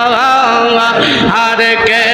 আর কে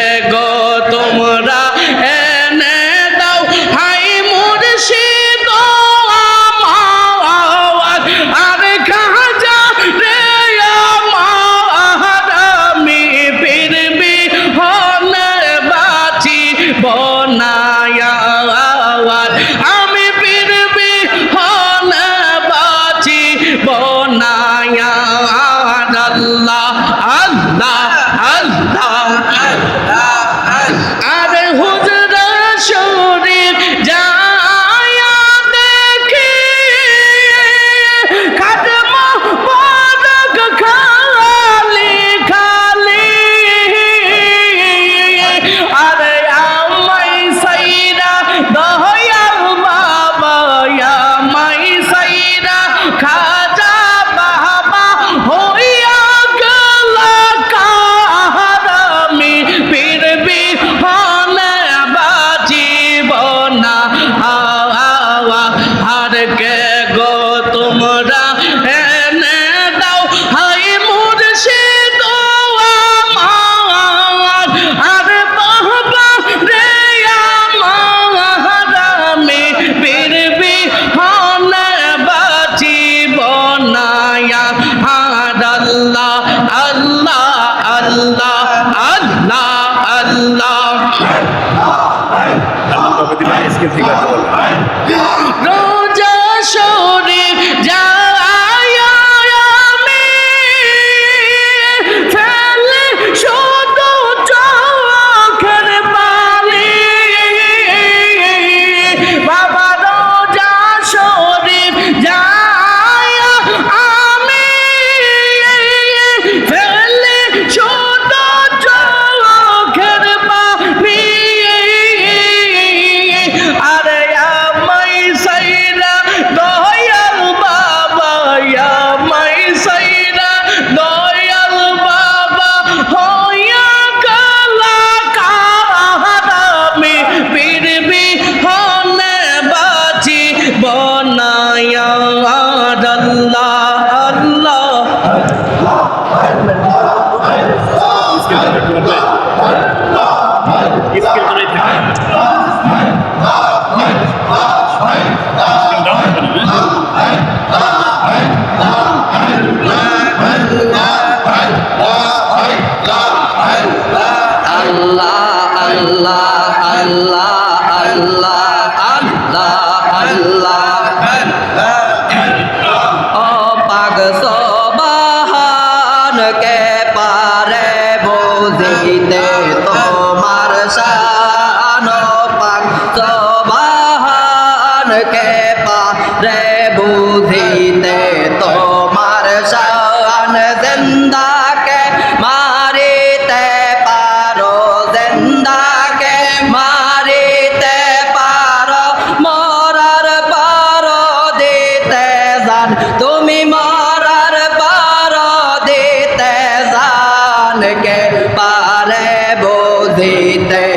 থেকে পারে বুঝিতে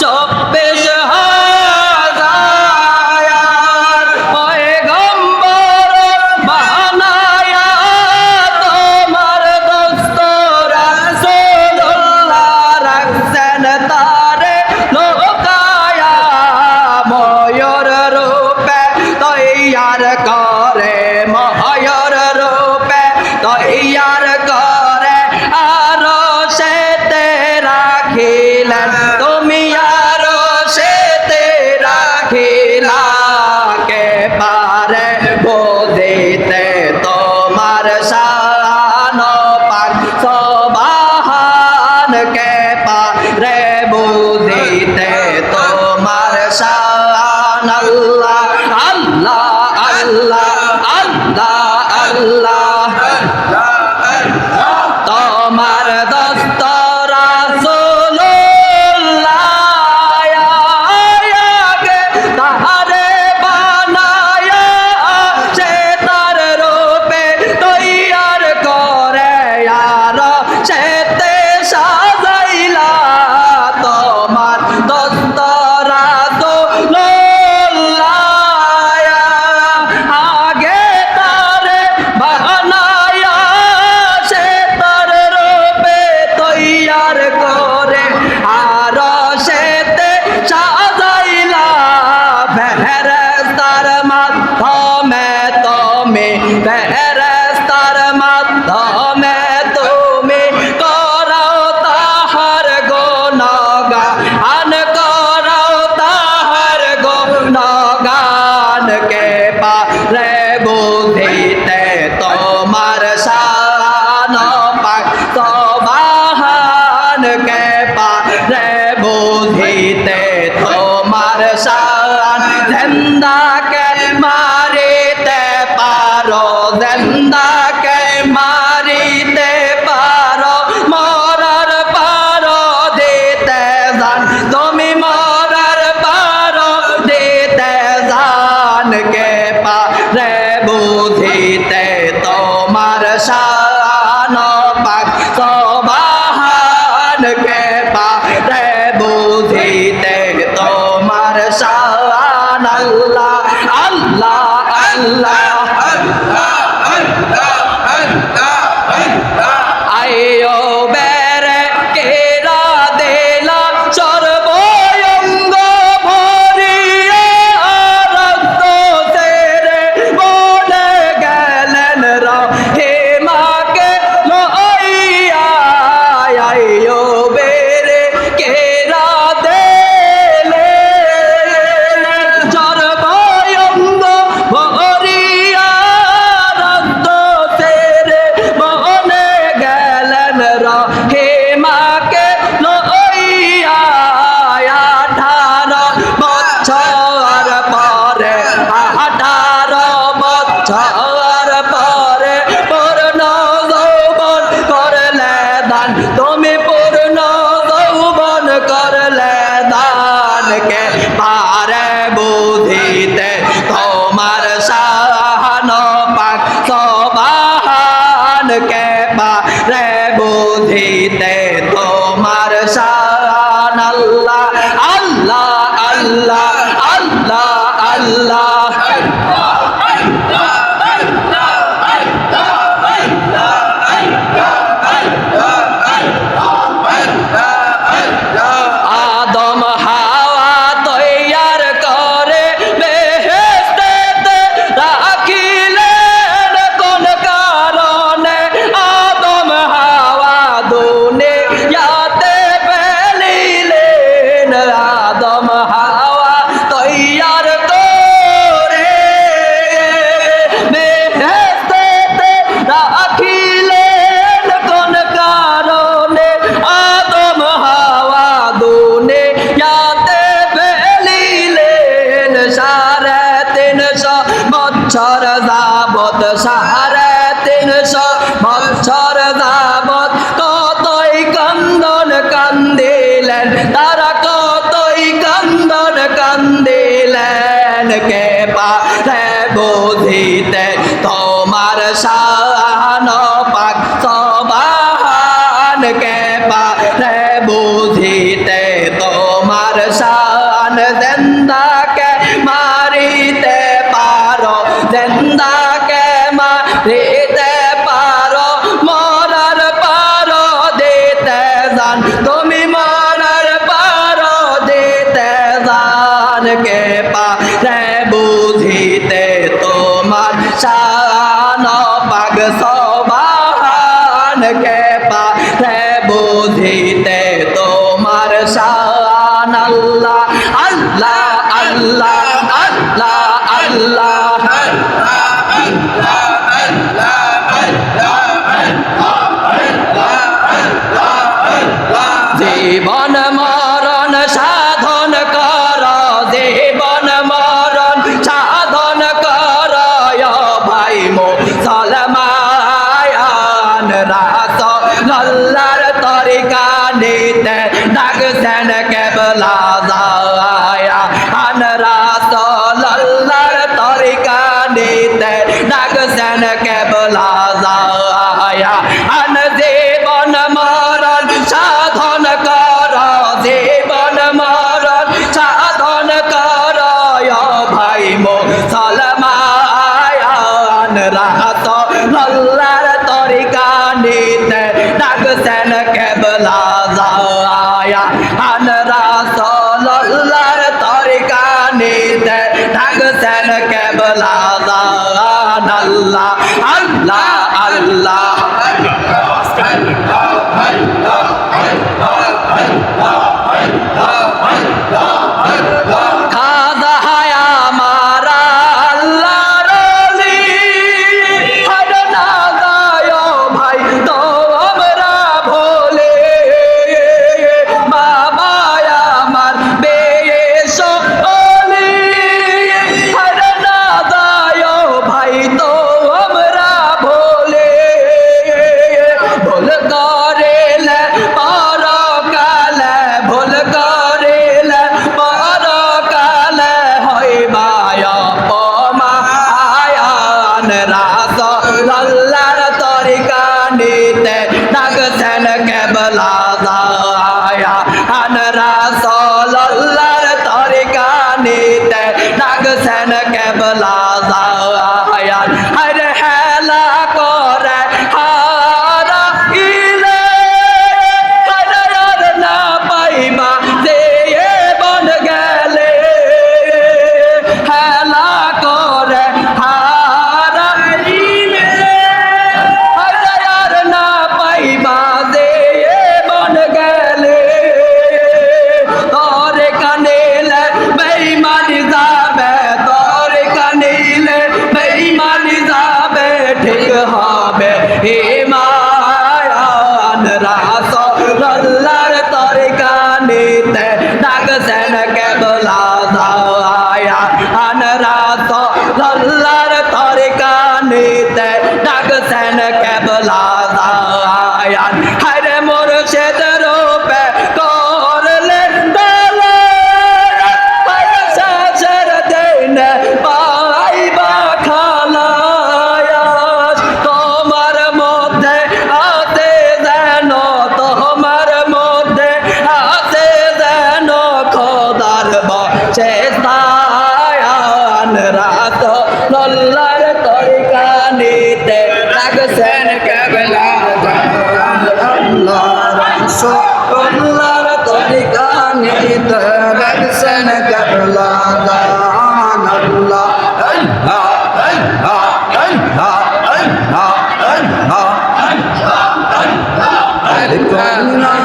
চব্বিশ বুঝিতে আল্লাহ। আল্লাহ। আল্লাহর তরে কানে দেয় ডাকছেন কেবলা।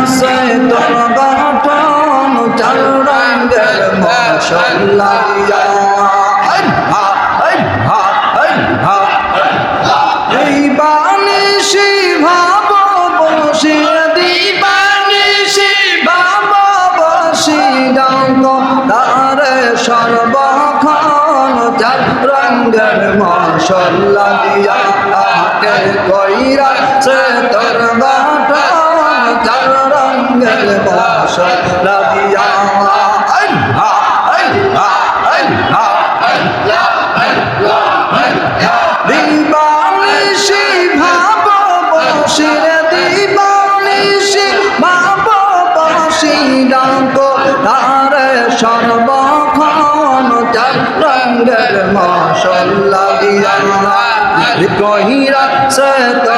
আছে তোর গঠন চাল রঙের মশলাইয়া এই বানিশি ভাব বসিয়ে দিবানিশি ভাব বসি ডাঙ্গ। তারে সর্বক্ষণ চাল রঙের মশলাইয়া কে কইরা সর্বক্ষণ মশল্লা দিয়া কহিরা সত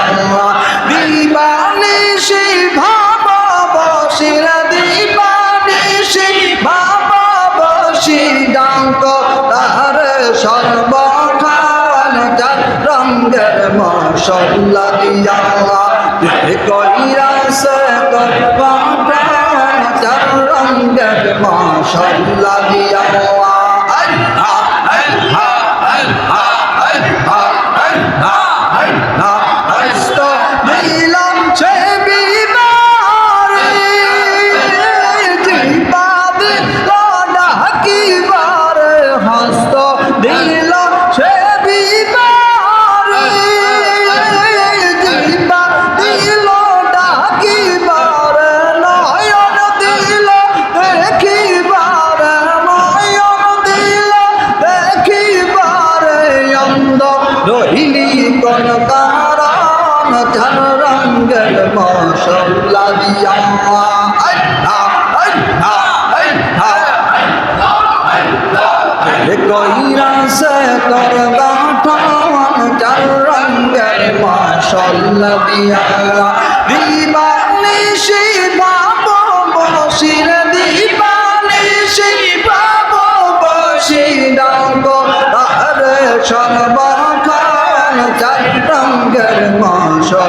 আম্মা দিবানে সে ভাবা বসেরা দিবানে সে ভাবা বসে ডাঙ্ক। তার সর্বখান যার রঙ্গের মশল্লা দিয়া কইরা সে কর রঙ্গের মশল্লা দিয়া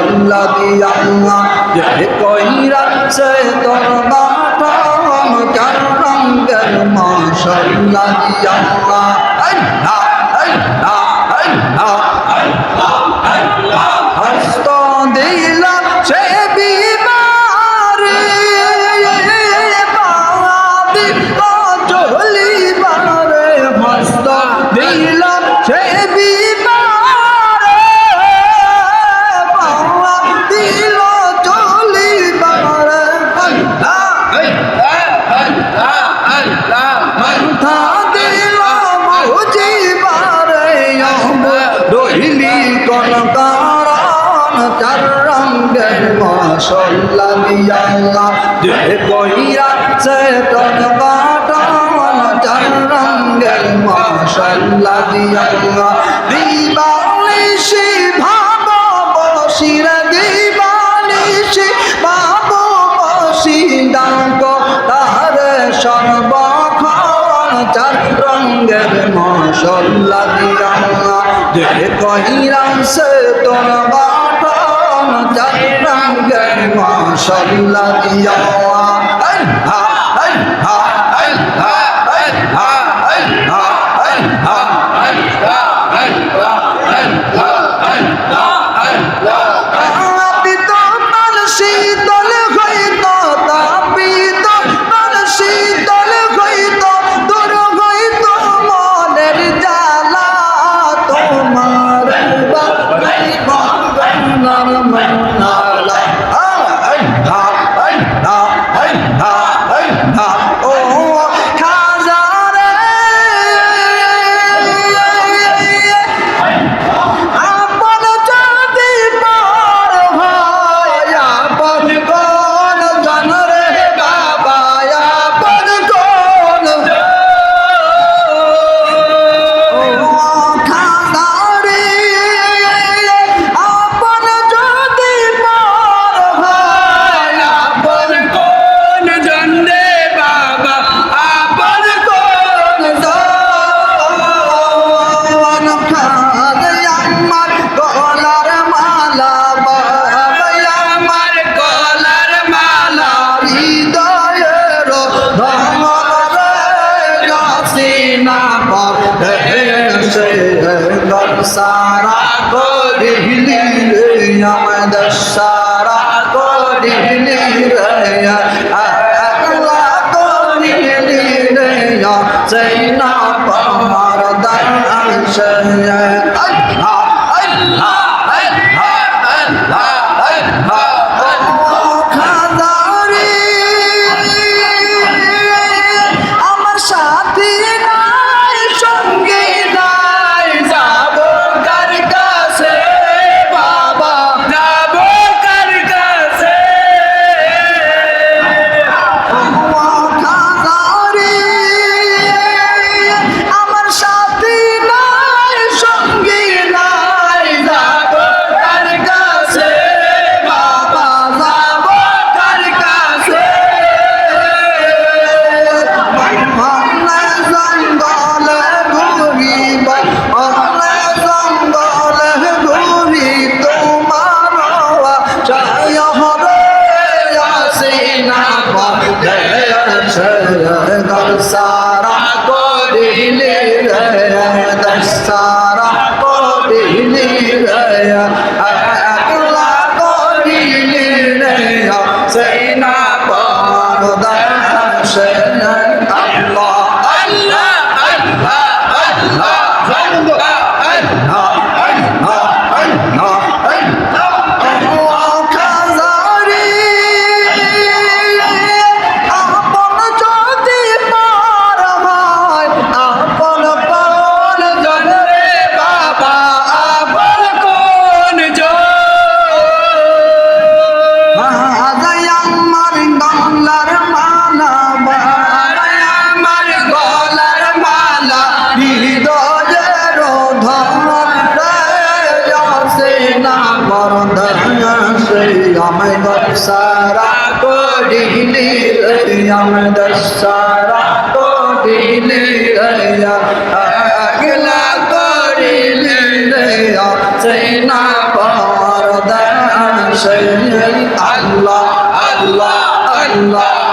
আল্লাহ কি আল্লাহ যে কই রাখছে তোর বাটাম চার রঙ্গের মাশাল্লাহ কি আল্লাহ আল্লাহ আল্লাহ আল্লাহ আল্লাহ আল্লাহ হস্ত দিলাম সে বিমা সাল্লামি আল্লাহ দেহে কইরা চেতন কাটান চার রঙ্গের মাশাল্লাহ দিয়াল্লাহ দিবালিশি ভাব বসির দিবালিশি ভাব বসি ডাঙ্গ তাহার সর্বক্ষণ চার রঙ্গের মাশাল্লাহ দিয়াল্লাহ দেহে কইরা চেতন বাটন চার মাশাল দিয়া হা হা হা হা হা সারা করিলি আমাদের সারা আমায় সারা করিলে আমাদের সারা করিলে আগলা করিলে সেই না পরদা সেই আল্লাহ আল্লাহ আল্লাহ।